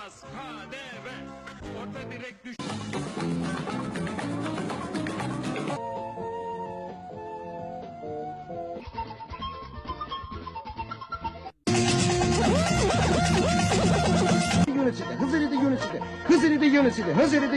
alınmaz KDV. Orta direkt düş. yönetici, Hızırı da yönetici, Hızırı da yönetici, Hızırı da